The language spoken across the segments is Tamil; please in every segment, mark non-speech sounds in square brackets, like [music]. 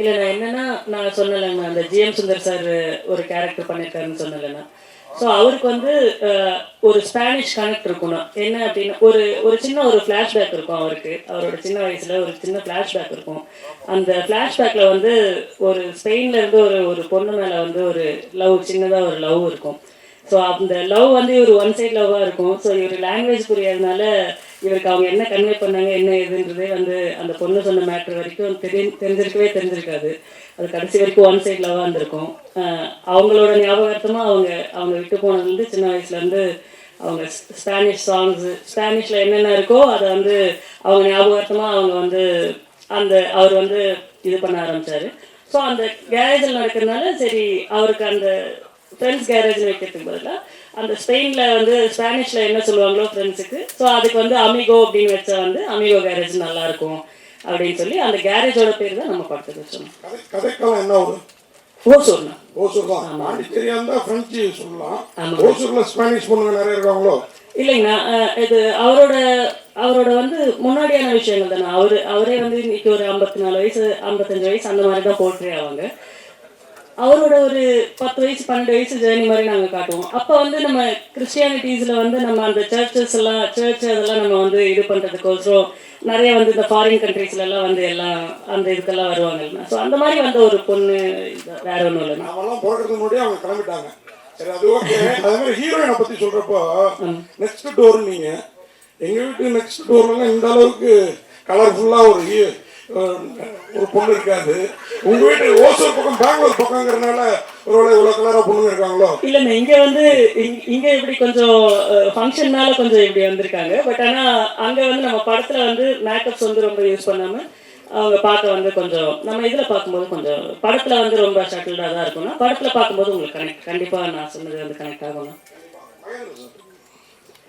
இல்லை நான் என்னன்னா நான் சொன்னலைங்க அந்த ஜிஎம் சுந்தர் சார் ஒரு கேரக்டர் பண்ணியிருக்காருன்னு சொன்னலைண்ணா ஸோ அவருக்கு வந்து ஒரு ஸ்பானிஷ் கனெக்ட் இருக்கணும். என்ன அப்படின்னா ஒரு ஒரு சின்ன ஒரு ஃப்ளாஷ்பேக் இருக்கும் அவருக்கு. அவரோட சின்ன வயசில் ஒரு சின்ன ஃப்ளாஷ்பேக் இருக்கும். அந்த ஃப்ளாஷ்பேக்கில் வந்து ஒரு ஸ்பெயின்ல இருந்து ஒரு ஒரு பொண்ணு மேலே வந்து ஒரு லவ் சின்னதாக ஒரு லவ் இருக்கும். ஸோ அந்த லவ் வந்து இவர் ஒன் சைட் லவ்வாக இருக்கும். ஸோ இவர் லாங்குவேஜ் புரியாதனால இவருக்கு அவங்க என்ன கன்வே பண்ணாங்க என்ன ஏதுன்றதே வந்து அந்த பொண்ணு சொன்ன மேட்ரு வரைக்கும் தெரி தெரிஞ்சிருக்கவே தெரிஞ்சிருக்காது. அது கடைசி வரைக்கும் ஒன் சைட் லவ்வாக இருந்திருக்கும். அவங்களோட ஞாபகார்த்தமாக அவங்க அவங்க விட்டு போனது வந்து சின்ன வயசுலேருந்து அவங்க ஸ்பானிஷ் சாங்ஸு ஸ்பானிஷில் என்னென்ன இருக்கோ அதை வந்து அவங்க ஞாபகார்த்தமாக அவங்க வந்து அந்த அவர் வந்து இது பண்ண ஆரம்பிச்சாரு. ஸோ அந்த கேரேஜில் நடக்கிறதுனால சரி அவருக்கு அந்த ஃப்ரெண்ட்ஸ் கேரேஜ் வைக்கிறதுக்கு பதிலாக அந்த ஸ்பெயினில் வந்து ஸ்பானிஷில் என்ன சொல்லுவாங்களோ ஃப்ரெண்ட்ஸுக்கு ஸோ அதுக்கு வந்து அமிகோ அப்படின்னு வச்சா வந்து அமிகோ கேரேஜ் நல்லா இருக்கும் அப்படின்னு சொல்லி அந்த கேரேஜோட பேர் தான் நம்ம படத்துக்கு வச்சோம் கதை கதைக்கெல்லாம் என்ன ஒரு? ஓசூர்ண்ணா ஓசூர் தான் பாண்டிச்சேரியா சொல்லலாம். ஓசூர்ல ஸ்பானிஷ் பொண்ணுங்க நிறைய இருக்காங்களோ? இல்லைங்கண்ணா இது அவரோட அவரோட வந்து முன்னாடியான விஷயங்கள் தானே. அவர் அவரே வந்து இன்னைக்கு ஒரு ஐம்பத்தி நாலு வயசு ஐம்பத்தஞ்சு வயசு அந்த மாதிரி தான் போர்ட்ரே ஆவாங்க. அவரோட ஒரு பத்து வயசு பன்னெண்டு வயசு ஜேர்னி மாதிரி நாங்கள் காட்டுவோம். அப்போ வந்து நம்ம கிறிஸ்டியானிட்டிஸில் வந்து நம்ம அந்த சர்ச்சஸ் எல்லாம் சர்ச் அதெல்லாம் நம்ம வந்து இது பண்ணுறதுக்கோசரம் நிறைய வந்து இந்த ஃபாரின் கண்ட்ரீஸ்ல எல்லாம் வந்து எல்லாம் அந்த இதுக்கெல்லாம் வருவாங்கல்ல ஸோ அந்த மாதிரி வந்த ஒரு பொண்ணு வேற ஒன்றும் இல்லைண்ணா. நாமெல்லாம் பிறக்கிறதுக்கு முன்னாடியே அவங்க கிளம்பிட்டாங்க. சரி அது ஓகே அதே மாதிரி ஹீரோயினை பத்தி சொல்றப்போ நெக்ஸ்ட் டோர் நீங்க எங்க வீட்டு நெக்ஸ்ட் டோர்லாம் இந்த அளவுக்கு கலர்ஃபுல்லா ஒரு ஒரு பொண்ணு இருக்காது. உங்க வீட்டு ஓசூர் பக்கம் பெங்களூர் பக்கங்கிறதுனால ஒருவேளை இவ்வளவு கலரா பொண்ணுங்க இருக்காங்களோ? இல்லைங்க இங்க வந்து இங்க- இங்க இப்படி கொஞ்சம் ஃபங்க்ஷன்னால கொஞ்சம் இப்படி வந்திருக்காங்க. பட் ஆனா அங்க வந்து நம்ம படத்துல வந்து மேக்கப்ஸ் வந்து ரொம்ப யூஸ் பண்ணாம அவங்க பார்க்க வந்து கொஞ்சம் நம்ம இதுல பார்க்கும்போது கொஞ்சம் படத்துல வந்து ரொம்ப ஷட்டில்டா தான் இருக்கும்னா படத்துல பார்க்கும்போது உங்களுக்கு கனெக்ட் கண்டிப்பா நான் சொன்னது வந்து கனெக்ட் ஆகும்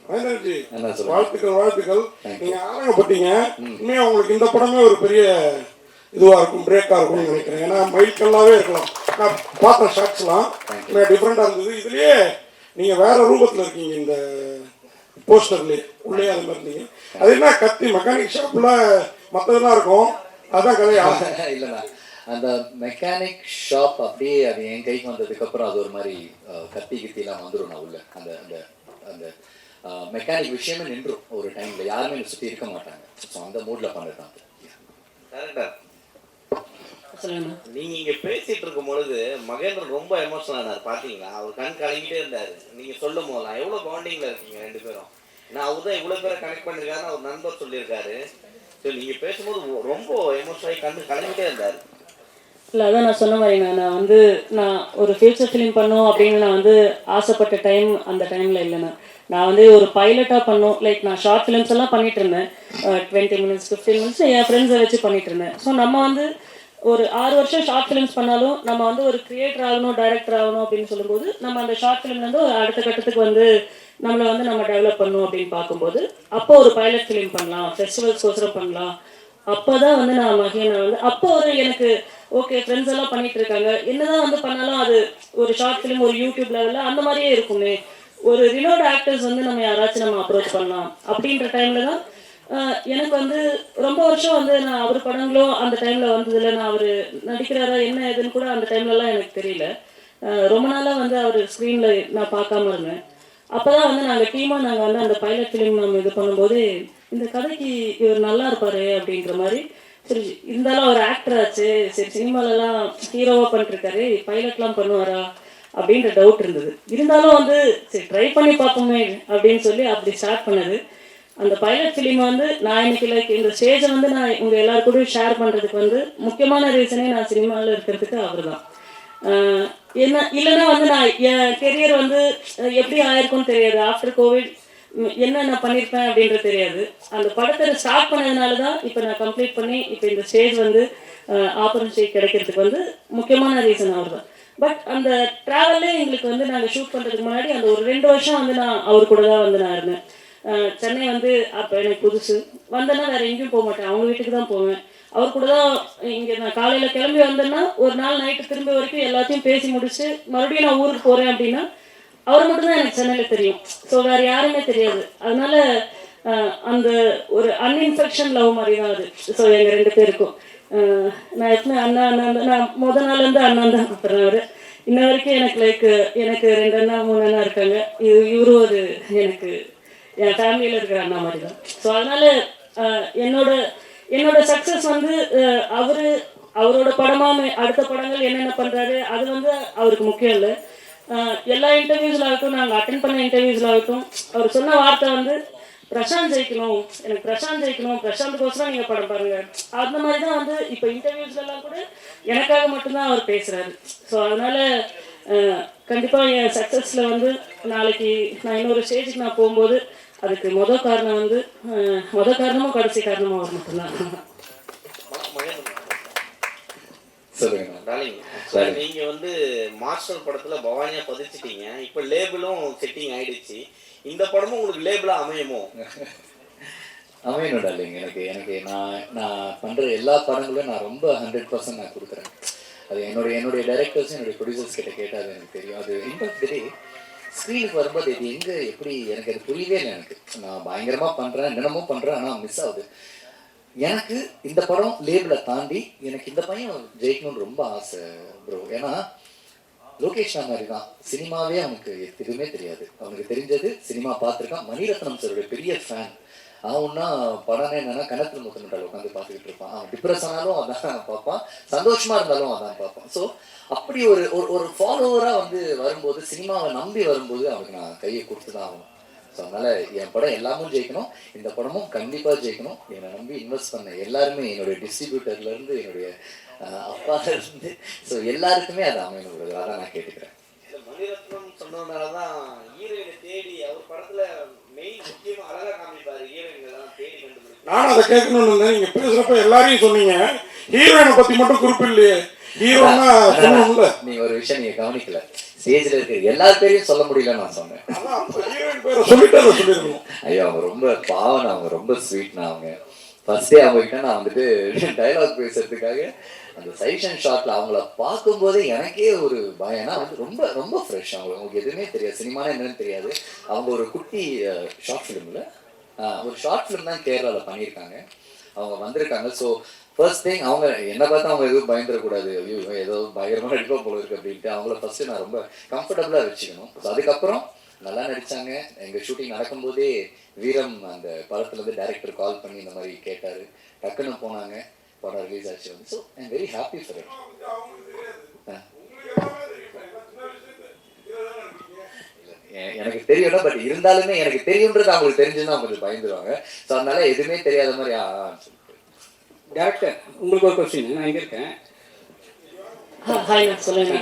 வாழ்த்துக்கள் வாழ்த்துக்கள். நீங்க ஆரங்கப்பட்டீங்க உண்மையா உங்களுக்கு இந்த படமே ஒரு பெரிய இதுவா இருக்கும் பிரேக்கா இருக்கும்னு நினைக்கிறேன். ஏன்னா மைல்கல்லாவே இருக்கலாம். நான் பார்த்த ஷார்ட்ஸ்லாம் டிஃப்ரெண்டா இருந்தது. இதுலயே நீங்க வேற ரூபத்துல இருக்கீங்க இந்த போஸ்டர்லயே உள்ளே அது மாதிரி இருந்தீங்க அது என்ன கத்தி? மெக்கானிக் ஷாப்ல மத்ததெல்லாம் இருக்கும். அதான் கதையா? [laughs] இல்லைண்ணா அந்த மெக்கானிக் ஷாப் அப்படியே அது என் கைக்கு வந்ததுக்கு அப்புறம் அது ஒரு மாதிரி கத்தி கித்திலாம் வந்துடும் நான் உள்ள. அந்த அந்த அந்த மெக்கானிக் விஷயமே நின்றும் ஒரு டைம்ல யாருமே என்னை சுற்றி இருக்க மாட்டாங்க. ஸோ அந்த மூட்ல சொல்லுங்க. நீங்க இங்க பேசிட்டு இருக்கும் பொழுது மகேந்திரன் ரொம்ப எமோஷனல் ஆனார். பாத்தீங்களா? அவர் கண் கலங்கிட்டே இருந்தாரு. நீங்க சொல்லும் போதெல்லாம் எவ்வளவு பாண்டிங்ல இருக்கீங்க ரெண்டு பேரும்? ஏன்னா அவர் தான் இவ்வளவு பேரை கனெக்ட் பண்ணிருக்காருன்னு அவர் நண்பர் சொல்லியிருக்காரு. சரி நீங்க பேசும்போது ரொம்ப எமோஷனல் ஆகி கண்ணு கலங்கிட்டே இருந்தாரு. இல்லை அதான் நான் சொன்ன மாதிரிங்க நான் வந்து நான் ஒரு ஃபியூச்சர் ஃபிலிம் பண்ணும் அப்படின்னு நான் வந்து ஆசைப்பட்ட டைம் அந்த டைமில் இல்லைண்ணா நான். வந்து ஒரு பைலட்டாக பண்ணும் லைக் நான் ஷார்ட் ஃபிலிம்ஸ் எல்லாம் பண்ணிட்டு இருந்தேன். டுவெண்ட்டி மினிட்ஸ் ஃபிஃப்டீன் மினிட்ஸ் என் ஃப்ரெண்ட்ஸை வச்சு பண்ணிட்டு இருந்தேன். ஸோ நம்ம வந்து ஒரு ஆறு வருஷம் ஷார்ட் ஃபிலிம்ஸ் பண்ணாலும் நம்ம வந்து ஒரு கிரியேட்டர் ஆகணும் டைரக்டர் ஆகணும் அப்படின்னு சொல்லும்போது நம்ம அந்த ஷார்ட் ஃபிலிம்லேருந்து ஒரு அடுத்த கட்டத்துக்கு வந்து நம்மளை வந்து நம்ம டெவலப் பண்ணணும் அப்படின்னு பார்க்கும்போது அப்போ ஒரு பைலட் ஃபிலிம் பண்ணலாம். ஃபெஸ்டிவல்ஸ் கோசரம் பண்ணலாம். அப்போ தான் வந்து நான் மகேனை வந்து அப்போ ஒரு எனக்கு ஓகே ஃப்ரெண்ட்ஸ் எல்லாம் பண்ணிட்டு இருக்காங்க என்னதான் வந்து பண்ணாலும் அது ஒரு ஷார்ட் ஃபிலிம் ஒரு யூடியூப் லெவலில் அந்த மாதிரியே இருக்குமே. ஒரு ரினோட் ஆக்டர்ஸ் வந்து நம்ம யாராச்சும் நம்ம அப்ரோச் பண்ணலாம். அப்படின்ற டைம்ல தான் எனக்கு வந்து ரொம்ப வருஷம் வந்து நான் அவர் படங்களும் அந்த டைம்ல வந்ததுல நான் அவர் நடிக்கிறாரா என்ன ஏதுன்னு கூட அந்த டைம்லலாம் எனக்கு தெரியல. ரொம்ப நாளாக வந்து அவர் ஸ்க்ரீனில் நான் பார்க்காம இருந்தேன். அப்பதான் வந்து நாங்கள் டீமா நாங்கள் வந்து அந்த பைலட் ஃபிலிம் நம்ம இது பண்ணும்போது இந்த கதைக்கு இவர் நல்லா இருப்பாரு அப்படின்ற மாதிரி சரி இருந்தாலும் அவர் ஆக்டர் ஆச்சு. சரி சினிமாலலாம் ஹீரோவா பண்ணிருக்காரு பைலட்லாம் பண்ணுவாரா? அப்படின்ற டவுட் இருந்தது. இருந்தாலும் வந்து சரி ட்ரை பண்ணி பார்ப்போமே அப்படின்னு சொல்லி அப்படி ஸ்டார்ட் பண்ணது. அந்த பைலட் ஃபிலிம் வந்து நான் இன்னைக்கு லைக் இந்த ஸ்டேஜை வந்து நான் உங்க எல்லாரு கூடயும் ஷேர் பண்றதுக்கு வந்து முக்கியமான ரீசனே நான் சினிமாவில் இருக்கிறதுக்கு அவர் தான் என்ன இல்லைன்னா வந்து நான் என் கெரியர் வந்து எப்படி ஆயிருக்கும்னு தெரியாது. ஆஃப்டர் கோவிட் என்ன நான் பண்ணியிருப்பேன் அப்படின்றது தெரியாது. அந்த படத்தை ஸ்டார்ட் பண்ணதுனால தான் இப்போ நான் கம்ப்ளீட் பண்ணி இப்போ இந்த ஸ்டேஜ் வந்து ஆப்பர்ச்சுனிட்டி கிடைக்கிறதுக்கு வந்து முக்கியமான ரீசன் அவர் தான் பட் அந்த ட்ராவல்லே எங்களுக்கு வந்து நாங்கள் ஷூட் பண்ணுறதுக்கு முன்னாடி அந்த ஒரு ரெண்டு வருஷம் வந்து நான் அவர் கூட தான் வந்து நான் இருந்தேன். சென்னை வந்து அப்போ எனக்கு புதுசு. வந்தேன்னா வேற எங்கேயும் போக மாட்டேன். அவங்க வீட்டுக்கு தான் போவேன். அவர் கூட தான் இங்கே நான் காலையில் கிளம்பி வந்தேன்னா ஒரு நாள் நைட்டு திரும்ப வரைக்கும் எல்லாத்தையும் பேசி முடிச்சு மறுபடியும் நான் ஊருக்கு போகிறேன் அப்படின்னா அவர் மட்டும்தான் எனக்கு சென்னையில் தெரியும். ஸோ வேற யாருமே தெரியாது. அதனால அந்த ஒரு அன்இன்ஃபெக்ஷன் லவ் மாதிரி தான் அது. ஸோ எங்கள் ரெண்டு பேருக்கும். நான் எப்பவுமே அண்ணா அண்ணா நான் முத நாள்லேருந்து அண்ணன் தான் கூப்பிடுறேன் அவரு. இன்ன வரைக்கும் எனக்கு லைக் எனக்கு ரெண்டு அண்ணா மூணு அண்ணா இருக்காங்க. இது இவரும் ஒரு எனக்கு என் ஃபேமிலியில் இருக்கிற அண்ணா மாதிரி தான் ஸோ அதனால என்னோட என்னோட சக்ஸஸ் வந்து அவரு அவரோட படமா அடுத்த படங்கள் என்னென்ன பண்றாரு அது வந்து அவருக்கு முக்கியம் இல்லை. எல்லா இன்டர்வியூஸ்ல ஆகட்டும் நாங்கள் அட்டன் பண்ண இன்டர்வியூஸ்ல ஆகட்டும் அவர் சொன்ன வார்த்தை வந்து பிரசாந்த் ஜெயிக்கணும் எனக்கு பிரசாந்த் ஜெயிக்கணும் பிரசாந்துக்கோசரம் நீங்க படம் பாருங்க. அந்த மாதிரி தான் வந்து இப்போ இன்டர்வியூஸ்ல எல்லாம் கூட எனக்காக மட்டும்தான் அவர் பேசுறாரு. ஸோ அதனால கண்டிப்பாக கண்டிப்பா என் சக்சஸ்ல வந்து நாளைக்கு நான் இன்னொரு ஸ்டேஜுக்கு நான் போகும்போது அதுக்கு மொதல் காரணம் வந்து மொதல் காரணமும் கடைசி காரணமும் அவர் மட்டும்தான் ம- மகேந்திரன் சொல்லுங்க. நீங்க வந்து மாஸ்டர் படத்துல பவானியா பதிச்சிட்டீங்க. இப்போ லேபிளும் செட்டிங் ஆயிடுச்சு. இந்த படமும் உங்களுக்கு லேபிளா அமையுமோ? அமையணும் டார்லிங் எனக்கு எனக்கு நான் நான் பண்ணுற எல்லா படங்களும் நான் ரொம்ப ஹண்ட்ரட் பர்சன்ட் நான் கொடுக்குறேன். அது என்னுடைய என்னுடைய டைரக்டர்ஸ் என்னுடைய ப்ரொடியூசர்ஸ் கிட்ட கேட்டால் அது எனக்கு தெரியும். அது இம்பாக்ட் டே ஸ்க்ரீனுக்கு வரும்போது இது எங்கே எப்படி எனக்கு அது புரியவே இல்லை எனக்கு. நான் பயங்கரமாக பண்ணுறேன் தினமும் பண்ணுறேன் ஆனால் மிஸ் ஆகுது. எனக்கு இந்த படம் லேபிளை தாண்டி எனக்கு இந்த பையன் ஜெயிக்கணும்னு ரொம்ப ஆசை ப்ரோ ஏன்னா லோகேஷ் மாதிரி தான் சினிமாவே அவனுக்கு எதுவுமே தெரியாது. அவனுக்கு தெரிஞ்சது சினிமா பார்த்துருக்கான். மணிரத்னம் சாரோட பெரிய ஃபேன் அவன்னா படம் என்னன்னா கணத்துல முத்தமிட்டால் உட்காந்து பார்த்துக்கிட்டு இருப்பான். அவன் டிப்ரெஸ் ஆனாலும் அதான் பார்ப்பான். சந்தோஷமா இருந்தாலும் அதான் பார்ப்பான். ஸோ அப்படி ஒரு ஒரு- ஒரு ஃபாலோவராக வந்து வரும்போது சினிமாவை நம்பி வரும்போது அவனுக்கு நான் கையை கொடுத்து தான் ஆகணும். ஸோ அதனால என் படம் எல்லாமும் ஜெயிக்கணும். இந்த படமும் கண்டிப்பாக ஜெயிக்கணும். என்னை நம்பி இன்வெஸ்ட் பண்ண எல்லாருமே என்னுடைய டிஸ்ட்ரிபியூட்டர்ல இருந்து என்னுடைய அஹ், அப்பால இருந்து. ஸோ எல்லாருக்குமே அது அமையணும் brother. அதான் நான் கேட்டுக்கிறேன். இந்த மணிரத்னம் சொன்னதுனால தான் ஹீரோயினை தேடி அவர் படத்துல மெயின் முக்கியமா அழகா காமிப்பாரு. ஹீரோயின்கள் தான் தேடி கண்டுபிடிச்சு. நானும் அதை கேட்கணும்னு இருந்தேன் நீங்க பேசுறப்ப எல்லாரையும் சொன்னீங்க. ஹீரோயினை பத்தி மட்டும் குறிப்பு நீங்க ஒரு விஷயம் நீங்க கவனிக்கல. ஸ்டேஜ்ல இருக்கிற எல்லார் பேரையும் சொல்ல முடியலன்னு நான் சொன்னேன். ஐயோ அவங்க ரொம்ப பாவம் அவங்க ரொம்ப ஸ்வீட்னா அவங்க. ஃபர்ஸ்டே அவங்க கிட்ட நான் வந்துட்டு டைலாக் பேசுறதுக்காக அந்த சைஷன் ஷாட்ல அவங்கள பார்க்கும்போதே எனக்கே ஒரு பயம். ஏன்னா வந்து ரொம்ப ரொம்ப ஃப்ரெஷ் அவங்க. அவங்களுக்கு எதுவுமே தெரியாது. சினிமானா என்னன்னு தெரியாது. அவங்க ஒரு குட்டி ஷார்ட் ஃபிலிம்ல ஒரு ஷார்ட் ஃபிலிம் தான் கேரளாவில் பண்ணியிருக்காங்க. அவங்க வந்திருக்காங்க. ஸோ ஃபர்ஸ்ட் திங் அவங்க என்ன பார்த்தா அவங்க எதுவும் பயந்துடக்கூடாது. ஐயோ இவன் ஏதோ பயங்கரமாக நடிப்பா போல இருக்கு அப்படின்ட்டு அவங்கள ஃபர்ஸ்ட் நான் ரொம்ப கம்ஃபர்டபுளாக வச்சுக்கணும். ஸோ அதுக்கப்புறம் நல்லா நடிச்சாங்க. எங்கள் ஷூட்டிங் நடக்கும்போதே வீரம் அந்த படத்துல இருந்து டைரக்டர் கால் பண்ணி இந்த மாதிரி கேட்டாரு. டக்குன்னு போனாங்க. படம் ரிலீஸ் ஆச்சு. வந்து so I'm very happy for it எனக்கு தெரியும் பட் இருந்தாலுமே எனக்கு தெரியுன்றது அவங்களுக்கு தெரிஞ்சுன்னா கொஞ்சம் பயந்துருவாங்க. ஸோ அதனால எதுவுமே தெரியாத மாதிரி ஆ டேரக்டர் உங்களுக்கு ஒரு கொஸ்டின் நான் இங்கே இருக்கேன். சொல்லுங்க.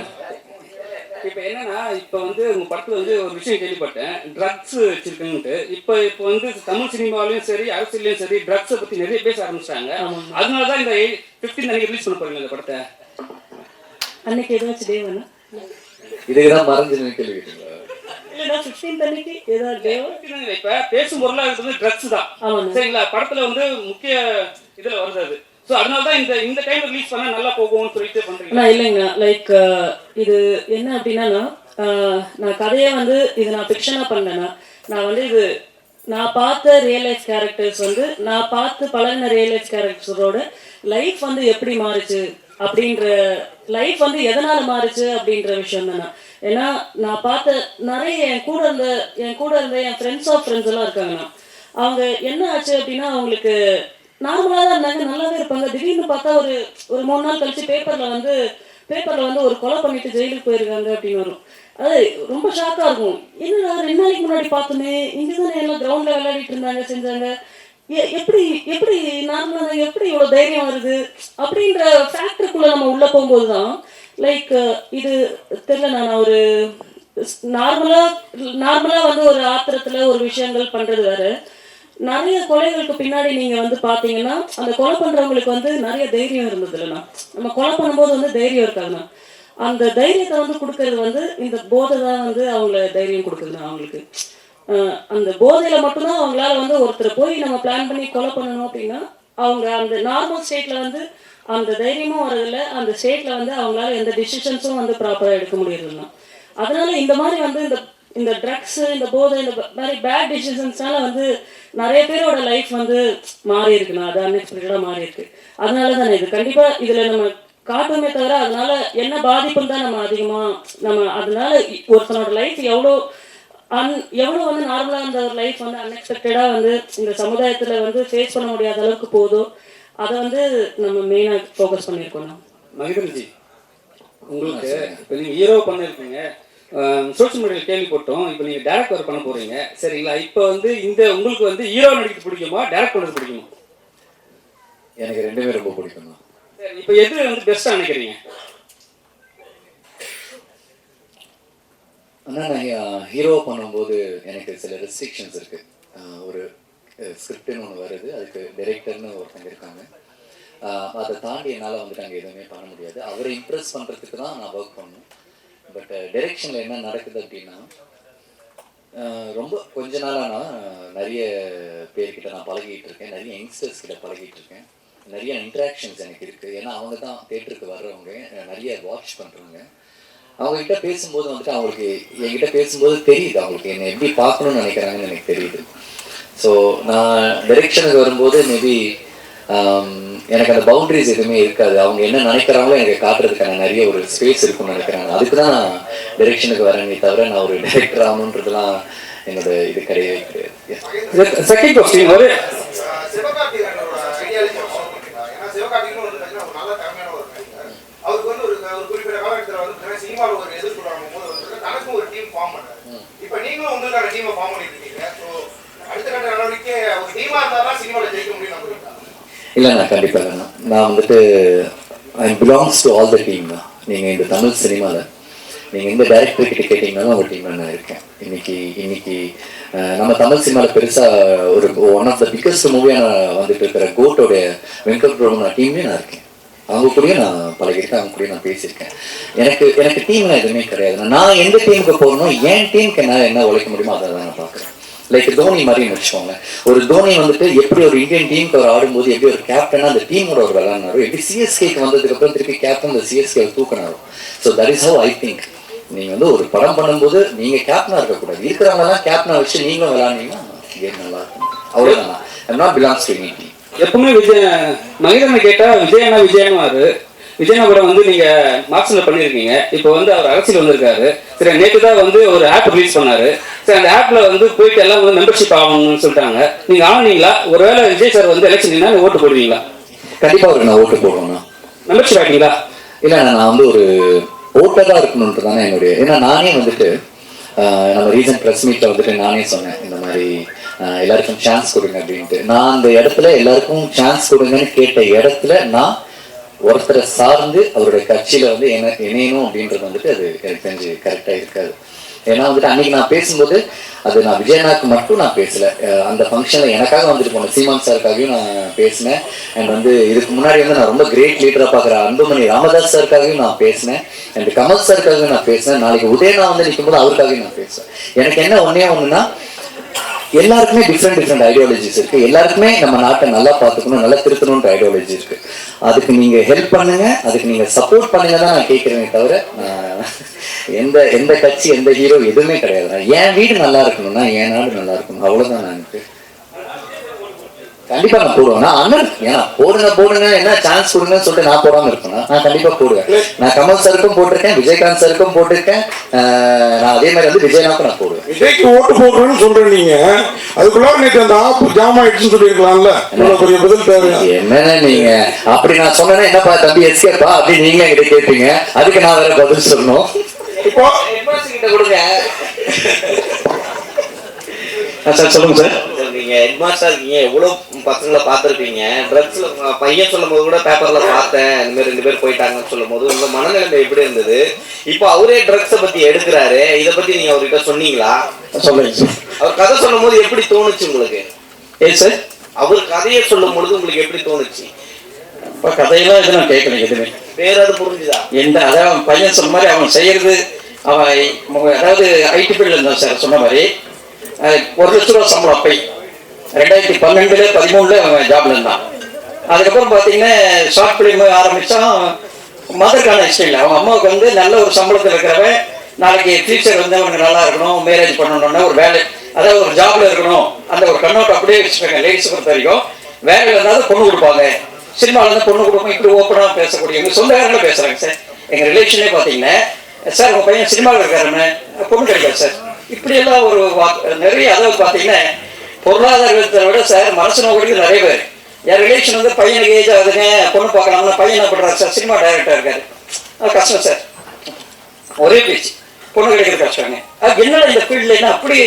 இப்போ என்னன்னா இப்போ வந்து உங்க படத்துல வந்து ஒரு விஷயம் கேள்விப்பட்டேன். ட்ரக்ஸ் வச்சிருக்கேன்ட்டு இப்போ இப்போ வந்து தமிழ் சினிமாவிலையும் சரி அரசியலையும் சரி ட்ரக்ஸை பத்தி நிறைய பேச ஆரம்பிச்சிட்டாங்க. அதனால தான் இந்த ஃபிஃப்டீன் அன்னைக்கு ரிலீஸ் பண்ண போறீங்க இந்த படத்தை? அன்னைக்கு ஏதாச்சும் டே வேணும் இதுக்கு தான் மறைஞ்சு கேள்வி இப்ப பேசும் பொருளா இருக்கிறது ட்ரக்ஸ் தான். சரிங்களா? படத்துல வந்து முக்கிய இதுல வருது அது ஸோ அதனால தான் இந்த இந்த டைம் ரிலீஸ் பண்ணா நல்லா போகும்னு சொல்லிட்டு பண்றீங்க. அண்ணா இல்லைங்க. லைக் இது என்ன அப்படின்னா அஹ், நான் கதையை வந்து இது நான் ஃபிக்ஷனாக பண்ணேன்னா நான் வந்து இது நான் பார்த்த ரியல் லைஃப் கேரக்டர்ஸ் வந்து நான் பார்த்து பழகின ரியல் லைஃப் கேரக்டர்ஸோட லைஃப் வந்து எப்படி மாறுச்சு அப்படின்ற லைஃப் வந்து எதனால மாறுச்சு அப்படின்ற விஷயம் தானே ஏன்னா நான் பார்த்த நிறைய என் கூட இருந்த என் கூட இருந்த என் ஃப்ரெண்ட்ஸ் ஆஃப் ஃப்ரெண்ட்ஸ் எல்லாம் இருக்காங்கண்ணா. அவங்க என்ன ஆச்சு அப்படின்னா அவங்களுக்கு நார்மலாக தான் இருந்தாங்க நல்லாவே இருப்பாங்க. திடீர்னு பார்த்தா ஒரு ஒரு மூணு நாள் கழிச்சு பேப்பரில் வந்து பேப்பரில் வந்து ஒரு கொலை பண்ணிட்டு ஜெயிலுக்கு போயிருக்காங்க அப்படின்னு வரும். அது ரொம்ப ஷாக்காக இருக்கும். என்னடா ரெண்டு நாளைக்கு முன்னாடி பார்த்தோமே இங்கே தானே எல்லாம் கிரவுண்டில் விளையாடிட்டு இருந்தாங்க செஞ்சாங்க. எ- எப்படி எப்படி நார்மலாக எப்படி இவ்வளோ தைரியம் வருது? அப்படின்ற ஃபேக்டருக்குள்ளே நம்ம உள்ளே போகும்போது தான் லைக் இது தெரியல நான் ஒரு நார்மலாக நார்மலாக வந்து ஒரு ஆத்திரத்தில் ஒரு விஷயங்கள் பண்ணுறது வேற. நிறைய கொலைகளுக்கு பின்னாடி நீங்க வந்து பாத்தீங்கன்னா அந்த கொலை பண்றவங்களுக்கு வந்து நிறைய தைரியம் இருந்தது இல்லைண்ணா நம்ம கொலை பண்ணும்போது வந்து தைரியம் இருக்காதுண்ணா அந்த தைரியத்தை வந்து கொடுக்கறது வந்து இந்த போதை தான் வந்து அவங்கள தைரியம் கொடுக்குதுண்ணா அவங்களுக்கு. அந்த போதையில மட்டும்தான் அவங்களால வந்து ஒருத்தர் போய் நம்ம பிளான் பண்ணி கொலை பண்ணணும் அப்படின்னா அவங்க அந்த நார்மல் ஸ்டேட்ல வந்து அந்த தைரியமும் வரதில்ல அந்த ஸ்டேட்ல வந்து அவங்களால எந்த டிசிஷன்ஸும் வந்து ப்ராப்பரா எடுக்க முடியறதுண்ணா அதனால இந்த மாதிரி வந்து இந்த இந்த ட்ரக்ஸ் இந்த போதை இந்த மாதிரி பேட் டிசிஷன்ஸ்னால வந்து நிறைய பேரோட லைஃப் வந்து மாறி இருக்குண்ணா அது அன்எக்ஸ்பெக்டடாக மாறி இருக்கு. அதனால தானே இது. கண்டிப்பா இதுல நம்ம காட்டுமே தவிர அதனால என்ன பாதிப்புன்னு தான் நம்ம அதிகமா நம்ம அதனால ஒருத்தனோட லைஃப் எவ்வளோ அன் எவ்வளோ வந்து நார்மலாக இருந்த ஒரு லைஃப் வந்து அன்எக்ஸ்பெக்டடாக வந்து இந்த சமுதாயத்தில் வந்து ஃபேஸ் பண்ண முடியாத அளவுக்கு போதோ அதை வந்து நம்ம மெயினாக ஃபோக்கஸ் பண்ணியிருக்கோம் மகிழ்ச்சி உங்களுக்கு இப்போ நீங்கள் ஹீரோ பண்ணியிருக்கீங்க சோஷியல் மீடியாவில் கேள்விப்பட்டோம். இப்போ நீங்கள் டேரக்ட் ஒர்க் பண்ண போகிறீங்க சரிங்களா? இப்போ வந்து இந்த உங்களுக்கு வந்து ஹீரோ நடிக்க பிடிக்குமா? டேரக்ட் பண்ணுறது பிடிக்குமா? எனக்கு ரெண்டுமே ரொம்ப பிடிக்கும் தான். சரி இப்போ எது வந்து பெஸ்ட்டாக நினைக்கிறீங்க? ஆனால் நான் ஹீரோ பண்ணும்போது எனக்கு சில ரெஸ்ட்ரிக்ஷன்ஸ் இருக்குது ஒரு ஸ்கிரிப்ட்னு ஒன்று வருது. அதுக்கு டைரக்டர்னு ஒருத்தங்க இருக்காங்க. அதை தாண்டி என்னால் வந்துட்டு அங்கே எதுவுமே பண்ண முடியாது. அவரை இம்ப்ரெஸ் பண்ணுறதுக்கு தான் நான் ஒர்க் பண்ணணும். பட் டைரெக்ஷனில் uh, என்ன நடக்குது அப்படின்னா ரொம்ப கொஞ்ச நாளாக நான் நிறைய பேர்கிட்ட நான் பழகிட்டு இருக்கேன். நிறைய யங்ஸ்டர்ஸ் கிட்ட பழகிட்டு இருக்கேன். நிறைய இன்ட்ராக்ஷன்ஸ் எனக்கு இருக்குது ஏன்னா அவங்க தான் தேட்டருக்கு வர்றவங்க. நிறைய வாட்ச் பண்ணுறவங்க அவங்க கிட்ட பேசும்போது வந்துட்டு அவங்களுக்கு என்கிட்ட பேசும்போது தெரியுது. அவங்களுக்கு என்னை எப்படி பார்க்கணும்னு நினைக்கிறாங்கன்னு எனக்கு தெரியுது. ஸோ நான் டைரெக்ஷனுக்கு வரும்போது மேபி எனக்கு அந்த பவுண்டரிஸ் எதுவுமே இருக்காது. அவங்க என்ன நினைக்கிறாங்களோ எனக்கு காட்டுறதுக்கான நிறைய ஒரு ஸ்பேஸ் இருக்கும்னு நினைக்கிறாங்க அதுக்கு தான் நான் டைரெக்ஷனுக்கு வரேனே தவிர நான் ஒரு டைரக்டர் ஆகணுன்றதுலாம் என்னோட இது கிடையவே கிடையாது. செகண்ட் கொஸ்டின் ஒரு சிவகார்த்திகேயனோட ஐடியாலஜி சொல்லிருக்கீங்களா ஏன்னா சிவகார்த்திகேயன் வந்து பார்த்தீங்கன்னா ஒரு நல்ல திறமையான ஒரு நடிகர் அவருக்கு வந்து ஒரு ஒரு குறிப்பிட்ட காலகட்டத்தில் வந்து பார்த்தீங்கன்னா சினிமாவில் ஒரு எதிர்ப்பு போது வந்து தனக்கும் ஒரு டீம் ஃபார்ம் பண்ணாரு இப்போ நீங்களும் உங்களுக்கான டீமை ஃபார்ம் பண்ணிட்டு இருக்கீங்க. ஸோ அடுத்த கட்ட நடவடிக்கை ஒரு டீமாக இருந்தால் தான் சினிமாவில் ஜெயிக்க இல்லை நான் கண்டிப்பாக நான் வந்துட்டு I belongs to all the team தான். நீங்கள் இந்த தமிழ் சினிமாவில் நீங்கள் எந்த டைரக்டர் கிட்ட கேட்டிங்கனாலும் ஒரு டீமில் நான் இருக்கேன். இன்னைக்கு இன்னைக்கு நம்ம தமிழ் சினிமாவில் பெருசாக ஒரு ஒன் ஆஃப் த பிக்கஸ்ட் மூவியாக நான் வந்துட்டு இருக்கிற கோட்டோடைய வெங்கட் பிரபு டீம்லேயும் நான் இருக்கேன். அவங்க கூட நான் பழகிருக்கேன் அவங்க கூட நான் பேசியிருக்கேன். எனக்கு எனக்கு டீம்லாம் எதுவுமே கிடையாது. நான் எந்த டீமுக்கு போகணும் என் டீமுக்கு என்ன என்ன உழைக்க முடியுமோ அதை தான் நான் பார்க்குறேன். லைக் தோனி மாதிரி வச்சுக்கோங்க ஒரு தோனி வந்துட்டு எப்படி ஒரு இந்தியன் டீமுக்கு அவர் ஆடும்போது எப்படி ஒரு கேப்டனா அந்த டீமோட ஒரு விளாட்னாரோ எப்படி சிஎஸ்கேக்கு வந்ததுக்கு அப்புறம் திருப்பி கேப்டன் அந்த CSK தூக்கினாரோ. So that is how I think நீங்க வந்து ஒரு படம் பண்ணும்போது நீங்க கேப்டனா இருக்கக்கூடாது. இருக்கிறவங்க எல்லாம் கேப்டனா வச்சு நீங்களும் விளையாடுனீங்கன்னா கேம் நல்லா இருக்கும். அவ்வளவுதான். I'm not belongs to any team எப்பவுமே விஜய் மகிழனை கேட்டால் விஜயனா விஜயனாரு விஜயனா கூட வந்து நீங்க மார்க்ஸ்ல பண்ணியிருக்கீங்க. இப்போ வந்து அவர் அரசியல் வந்திருக்காரு. சரி நேற்று தான் வந்து ஒரு ஆப் ரிலீஸ் பண்ணாரு. சரி அந்த ஆப்ல வந்து போயிட்டு எல்லாம் வந்து மெம்பர்ஷிப் ஆகணும்னு சொல்லிட்டாங்க. நீங்க ஆனீங்களா? ஒருவேளை விஜய் சார் வந்து எலெக்ஷன் ஓட்டு போடுவீங்களா? கண்டிப்பா அவருக்கு நான் ஓட்டு போடுவேண்ணா மெம்பர்ஷிப் ஆகிட்டீங்களா? இல்ல நான் வந்து ஒரு ஓட்டரா இருக்கணும்ன்றது தானே என்னுடைய. ஏன்னா நானே வந்துட்டு நம்ம ரீசன்ட் ப்ரெஸ் மீட்ல வந்துட்டு நானே சொன்னேன் இந்த மாதிரி எல்லாருக்கும் சான்ஸ் கொடுங்க அப்படின்ட்டு. நான் அந்த இடத்துல எல்லாருக்கும் சான்ஸ் கொடுங்கன்னு கேட்ட இடத்துல நான் ஒருத்தரை சார்ந்து அவருடைய கட்சியில வந்து என்ன இணையணும் அப்படின்றது வந்துட்டு அது எனக்கு தெரிஞ்சு கரெக்டா இருக்காது. ஏன்னா வந்துட்டு அன்னைக்கு நான் பேசும்போது அது நான் விஜயனாக்கு மட்டும் நான் பேசல. அந்த ஃபங்க்ஷனில் எனக்காக வந்துட்டு போனேன் சீமான் சாருக்காகவும் நான் பேசினேன். அண்ட் வந்து இதுக்கு முன்னாடி வந்து நான் ரொம்ப கிரேட் லீடராக பார்க்குற அன்புமணி ராமதாஸ் சாருக்காகவும் நான் பேசினேன். அண்ட் கமல் சாருக்காகவும் நான் பேசினேன். நாளைக்கு உதயனா வந்து நிற்கும்போது அவருக்காகவும் நான் பேசுவேன். எனக்கு என்ன ஒன்றே ஒன்றுனா எல்லாருக்குமே டிஃப்ரெண்ட் டிஃப்ரெண்ட் ஐடியாலஜிஸ் இருக்கு. எல்லாருக்குமே நம்ம நாட்டை நல்லா பார்த்துக்கணும் நல்லா திருத்தணும்ன்ற ஐடியாலஜி இருக்கு. அதுக்கு நீங்க ஹெல்ப் பண்ணுங்க அதுக்கு நீங்க சப்போர்ட் பண்ணுங்க தான் நான் கேட்கிறேன் தவிர எந்த எந்த கட்சி எந்த ஹீரோ எதுவுமே கிடையாது. என் வீடு நல்லா இருக்கணும்னா என் நாடு நல்லா இருக்கணும். அவ்வளவுதான் நான் எனக்கு கண்டிப்பா நான் போடுவேன். நான் அண்ணன் ஏன்னா போடுங்க போடுங்க என்ன? சான்ஸ் கொடுங்கன்னு சொல்லிட்டு நான் போடாம இருப்பேனா. நான் கண்டிப்பா போடுவேன். நான் கமல் சாருக்கும் போட்டிருக்கேன் விஜயகாந்த் சாருக்கும் போட்டிருக்கேன். நான் அதே மாதிரி வந்து விஜயனாக்கும் நான் போடுவேன். விஜய்க்கு ஓட்டு போடுறேன்னு சொல்றேன் நீங்க. அதுக்குள்ள நேற்று அந்த ஆப் ஜாம் ஆயிடுச்சுன்னு சொல்லியிருக்கலாம்ல. பெரிய பதில் தேவையா என்னன்னு நீங்க? அப்படி நான் சொன்னேன்னா என்னப்பா தம்பி எஸ்கேப்பா? அப்படி நீங்களே என்கிட்ட கேட்பீங்க அதுக்கு நான் வேற பதில் சொல்லணும். இப்போ கிட்ட கொடுங்க. சார் சொல்லுங்க சார் சார், நீங்க ஹெட்மாஸ்டர் இருக்கீங்க. எவ்வளவு பசங்களை பார்த்துருப்பீங்க. ட்ரக்ஸ்ல பையன் சொல்லும் போது கூட பேப்பர்ல பார்த்தேன். இந்த மாதிரி ரெண்டு பேர் போயிட்டாங்கன்னு சொல்லும் போது உங்க மனநிலைமை எப்படி இருந்தது? இப்போ அவரே ட்ரக்ஸை பத்தி எடுக்கிறாரு. இதை பத்தி நீங்க அவர்கிட்ட சொன்னீங்களா? சொல்லுங்க அவர் கதை சொல்லும் போது எப்படி தோணுச்சு உங்களுக்கு? ஏ சார்? அவர் கதையை சொல்லும் பொழுது உங்களுக்கு எப்படி தோணுச்சு? இப்போ கதையெல்லாம் எதுவும் நான் கேட்கல எதுவுமே? பேராது புரிஞ்சுதா? எந்த அதாவது அவன் பையன் சொன்ன மாதிரி அவன் செய்யறது அவன் அதாவது ஐடி ஃபீல்டில் இருந்தான் சார் சொன்ன மாதிரி. ஒரு லட்ச ரூபா சம்பளம் அப்பை. ரெண்டாயிரத்தி பன்னெண்டுல பதிமூணுல அவன் ஜாப்ல இருந்தான். அதுக்கப்புறம் பார்த்தீங்கன்னா ஷார்ட் ஃபிலிம் ஆரம்பிச்சான் மதருக்கான இஷ்டம் இல்லை அவன் அம்மாவுக்கு வந்து நல்ல ஒரு சம்பளத்தில் இருக்கிறவன் நாளைக்கு ஃபியூச்சர் வந்து அவனுக்கு நல்லா இருக்கணும் மேரேஜ் பண்ணணும்னா ஒரு வேலை அதாவது ஒரு ஜாப்ல இருக்கணும். அந்த ஒரு கண்ணோட்டம் அப்படியே வச்சுருக்காங்க லேடிஸ் பொறுத்த வரைக்கும். வேலை இருந்தாலும் பொண்ணு கொடுப்பாங்க. சினிமாவில் இருந்து பொண்ணு கொடுப்போம் இப்படி ஓப்பனாக பேசக்கூடிய எங்கள் சொந்தக்காரங்களும் பேசுகிறாங்க சார் எங்கள் ரிலேஷனே பார்த்தீங்கன்னா சார் உங்கள் பையன் சினிமாவில் இருக்காருன்னு பொண்ணு கிடைக்காது சார் இப்படியெல்லாம் ஒரு வா- நிறைய அளவு பார்த்தீங்கன்னா பொருளாதார விதத்தை விட சார் மனசு நோக்கடிக்கு நிறைய பேர். என் ரிலேஷன் வந்து பையனுக்கு ஏஜ் ஆகுதுங்க பொண்ணு பார்க்கலாம்னா பையன் என்ன பண்ணுறாரு சார்? சினிமா டைரக்டர் இருக்காரு. அது கஷ்டம் சார். ஒரே பேச்சு. பொண்ணு கிடைக்கிறது கஷ்டங்க. அது என்ன இந்த ஃபீல்டில் என்ன அப்படி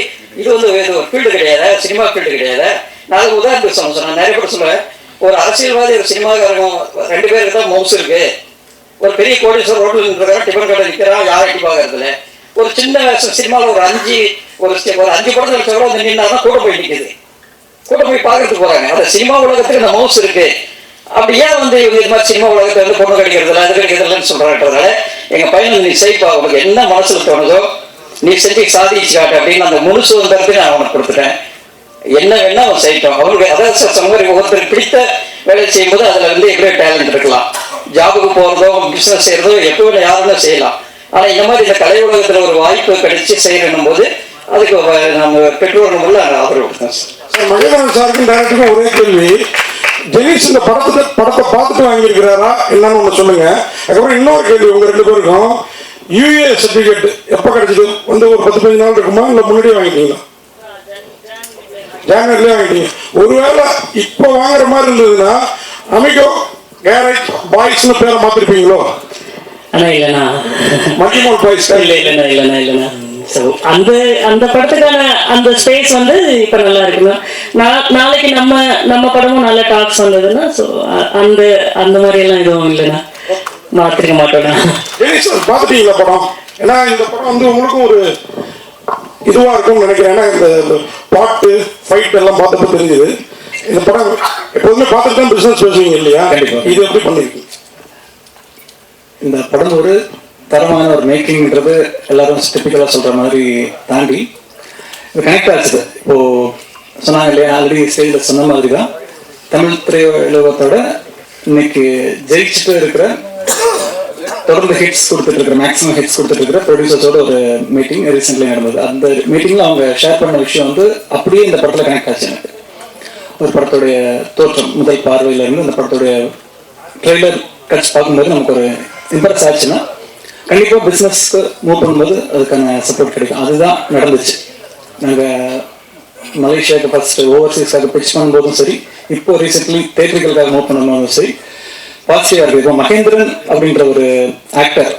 இது வந்து இது ஒரு ஃபீல்டு கிடையாது? சினிமா ஃபீல்டு கிடையாது? நான் அதுக்கு உதாரணத்துக்கு சொல்ல சொன்னேன் நிறைய பேர் சொல்லுவேன் ஒரு அரசியல்வாதி ஒரு சினிமாக்காரங்க ரெண்டு பேருக்கு தான் மவுஸ் இருக்கு. ஒரு பெரிய கோடீஸ்வரர் ரோட்டில் இருக்கிறான் டிஃபன் கடை நிற்கிறான் யாரும் எட்டி பார்க்கறதில்ல. ஒரு சின்ன சினிமாவில் ஒரு அஞ்சு ஒரு ஒரு அஞ்சு படத்தில் சொல்ல வந்து நின்னா கூட போய் நிற்குது கூட போய் பார்க்கறதுக்கு போறாங்க. அந்த சினிமா உலகத்துக்கு இந்த மவுஸ் இருக்கு. அப்படி ஏன் வந்து இது மாதிரி சினிமா உலகத்தை வந்து பொண்ணு கிடைக்கிறது இல்லை அது கிடைக்கிறதுலன்னு சொல்றான்றதால எங்க பையன் நீ செய்ப்பா உனக்கு என்ன மனசுல தோணுதோ நீ செஞ்சு சாதிச்சு காட்டு அப்படின்னு அந்த முழு சுதந்திரத்தை நான் அவனுக்கு கொடுத்துட்டேன். என்ன வேணா அவன் செய்யட்டும் அவனுக்கு அதாவது சார் ஒருத்தர் பிடித்த வேலை செய்யும்போது அதுல வந்து எப்படியோ டேலண்ட் இருக்கலாம். ஜாபுக்கு போறதோ பிசினஸ் செய்யறதோ எப்போ வேணா யாருன்னா செய்யலாம். ஆனா இந்த மாதிரி இந்த கலை உலகத்துல ஒரு வாய்ப்பு கிடைச்சு செய்யணும் போது அதுக்கு நம்ம பெற்றோர் முறையில் ஆதரவு மகேந்திரன் சாருக்கும் டேரக்டருக்கும் ஒரே கேள்வி. ஜெனிஸ் இந்த படத்தை படத்தை பார்த்துட்டு வாங்கியிருக்கிறாரா என்னன்னு ஒன்று சொல்லுங்க. அதுக்கப்புறம் இன்னொரு கேள்வி உங்க ரெண்டு பேருக்கும். யூஏ சர்டிஃபிகேட் எப்போ கிடைச்சது? வந்து ஒரு பத்து பதினஞ்சு நாள் இருக்குமா? இல்லை முன்னாடியே வாங்கிட்டீங்களா? ஜான்வரிலே வாங்கிட்டீங்க. ஒருவேளை இப்போ வாங்குற மாதிரி இருந்ததுன்னா அமிகோ கேரட் பாய்ஸ்னு பேரை மாத்திருப்பீங்களோ? ஆனா இல்லைண்ணா. மல்டிமோல் பாய்ஸ் இல்ல இல்லைண்ணா இல்லைண்ணா இல்லைண்ணா. ஸோ அந்த அந்த படத்துக்கான அந்த ஸ்பேஸ் வந்து இப்போ நல்லா இருக்குண்ணா நா- நாளைக்கு நம்ம நம்ம படமும் நல்ல டாக்ஸ் வந்ததுன்னா ஸோ அந்த அந்த மாதிரி எல்லாம் எதுவும் இல்லைண்ணா மாத்திருக்க அது பார்த்துட்டீங்களா படம். ஏன்னா இந்த படம் வந்து உங்களுக்கும் ஒரு இதுவா இருக்கும்னு நினைக்கிறேன். ஏன்னா இந்த பாட்டு ஃபைட் எல்லாம் பார்த்தப்ப தெரிஞ்சுது. இந்த படம் எப்போதுமே பார்த்துட்டு தான் பிசினஸ் பேசுவீங்க இல்லையா? கண்டிப்பா. இது எப்படி பண்ணிருக்கீங்க இந்த படம் ஒரு தரமான ஒரு மேக்கிங்ன்றது எல்லாரும் டிப்பிக்கலாக சொல்கிற மாதிரி தாண்டி இப்போ கனெக்ட் ஆச்சுது. இப்போ சொன்னாங்க இல்லையா ஆல்ரெடி ஸ்டேஜில் சொன்ன மாதிரி தான் தமிழ் திரையுலகத்தோட இன்னைக்கு ஜெயிச்சுட்டு இருக்கிற தொடர்ந்து ஹிட்ஸ் கொடுத்துட்டு இருக்கிற மேக்ஸிமம் ஹிட்ஸ் கொடுத்துட்டு இருக்கிற ப்ரொடியூசர்ஸோட ஒரு மீட்டிங் ரீசெண்ட்லி நடந்தது. அந்த மீட்டிங்கில் அவங்க ஷேர் பண்ண விஷயம் வந்து அப்படியே இந்த படத்தில் கனெக்ட் ஆச்சு எனக்கு. ஒரு படத்துடைய தோற்றம் முதல் பார்வையில இருந்து அந்த படத்துடைய ட்ரெய்லர் கட்ச் பார்க்கும்போது நமக்கு ஒரு இம்ப்ரெஸ் ஆச்சுன்னா கண்டிப்பாக பிஸ்னஸ்க்கு மூவ் பண்ணும்போது அதுக்கான சப்போர்ட் கிடைக்கும். அதுதான் நடந்துச்சு. நாங்கள் மலேசியாவுக்கு ஃபர்ஸ்ட் ஓவர்சீஸாக பிச் பண்ணும்போதும் சரி இப்போ ரீசெண்ட்லி தேட்டரிகளுக்காக மூவ் பண்ணும்போதும் சரி பாசிட்டிவாக இருக்குது இப்போ மகேந்திரன் அப்படின்ற ஒரு ஆக்டர்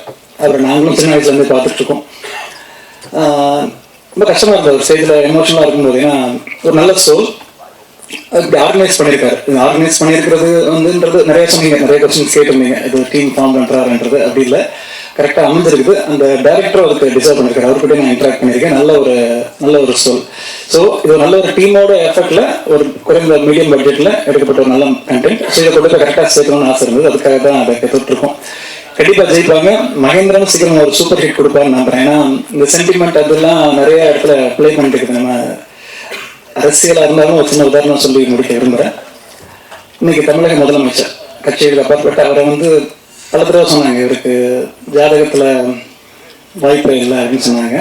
அவரை நாங்களும் சின்ன வயசுலேருந்து பார்த்துட்டு இருக்கோம் ரொம்ப கஷ்டமா இருந்தது. ஒரு ஸ்டேஜில் எமோஷனலாக இருக்கும்போது. ஏன்னா ஒரு நல்ல சோல் இப்படி ஆர்கனைஸ் பண்ணியிருக்காரு. இது ஆர்கனைஸ் பண்ணியிருக்கிறது வந்துன்றது நிறைய சொன்னீங்க. நிறைய கொஸ்டின்ஸ் கேட்டிருந்தீங்க. இது டீம் ஃபார்ம் பண்ணுறாருன்றது அப்படி இல்லை. கரெக்டாக அமைஞ்சிருக்குது அந்த டேரக்டரும் அதுக்கு டிசர்வ் பண்ணியிருக்காரு அவர்கிட்ட நான் இன்ட்ராக்ட் பண்ணியிருக்கேன் நல்ல ஒரு நல்ல ஒரு சோல் ஸோ இது ஒரு நல்ல ஒரு டீமோட எஃபர்ட்ல ஒரு குறைந்த மீடியம் பட்ஜெட்ல எடுக்கப்பட்ட ஒரு நல்ல கண்டென்ட் ஸோ இதை கொண்டு கரெக்டாக சேர்க்கணும்னு ஆசை இருந்தது. அதுக்காக தான் அதை கற்றுட்ருக்கோம் கண்டிப்பா ஜெயிப்பாங்க. மகேந்திரன் சீக்கிரம் ஒரு சூப்பர் ஹிட் கொடுப்பாருன்னு நம்புறேன். ஏன்னா இந்த சென்டிமெண்ட் அதெல்லாம் நிறைய இடத்துல ப்ளே பண்ணிட்டு இருக்குது. நம்ம அரசியலாக இருந்தாலும் ஒரு சின்ன உதாரணம் சொல்லி முடிக்க விரும்புகிறேன் இன்னைக்கு தமிழக முதலமைச்சர் கட்சிகளுக்கு அப்பாற்பட்டு அவரை வந்து பல தடவை சொன்னாங்க இவருக்கு ஜாதகத்தில் வாய்ப்பு இல்லை அப்படின்னு சொன்னாங்க.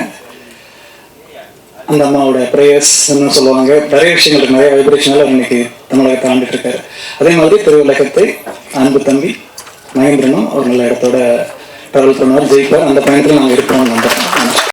அந்த அம்மாவோட ப்ரேயர்ஸ் சொல்லுவாங்க நிறைய விஷயங்கள் இருக்கு, நிறைய வைப்ரேஷன்கள் இன்னைக்கு தமிழகத்தை ஆண்டுட்டு இருக்காரு. அதே மாதிரி திருவிழக்கத்தை அன்பு தம்பி மகேந்திரனும் ஒரு நல்ல இடத்தோட ட்ராவல் பண்ணுவார் ஜெயிப்பார். அந்த பயணத்தில் நாங்கள் இருக்கிறோம் நம்புறோம்.